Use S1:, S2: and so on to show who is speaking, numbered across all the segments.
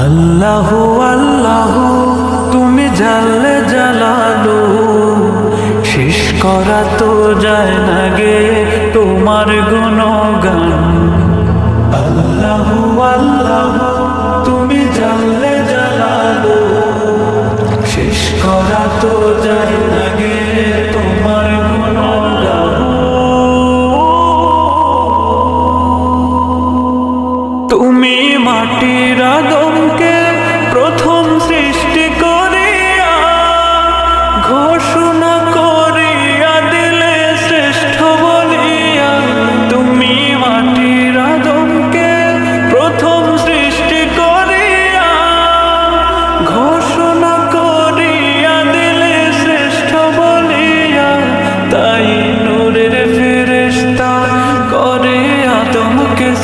S1: আল্লাহ আল্লাহ, তুমি জানলে জালালো। শেষ করা তো যায় না গে তোমার গুণগান। আল্লাহ আল্লাহ, তুমি জানলে জালালো। শেষ করা তো যায় না গে তোমার গুণগান। তুমি মাটির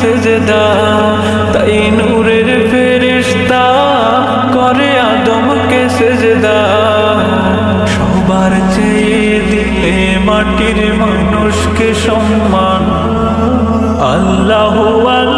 S1: সেজদা, তাই নূরের ফেরিস্তা করে আদমকে সেজদা। সবার চেয়ে দিলে মাটির মানুষকে সম্মান। আল্লাহ আল্লাহ আল্লাহ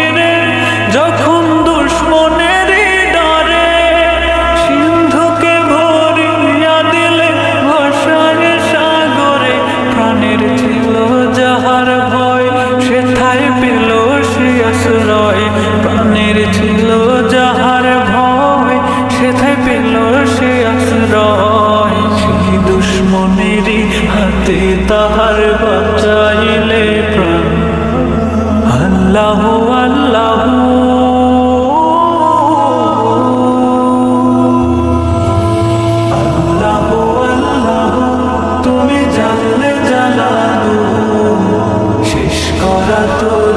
S1: আল্লাহ আল্লাহ। তুমি জানলে জানালো। শেষ করা তো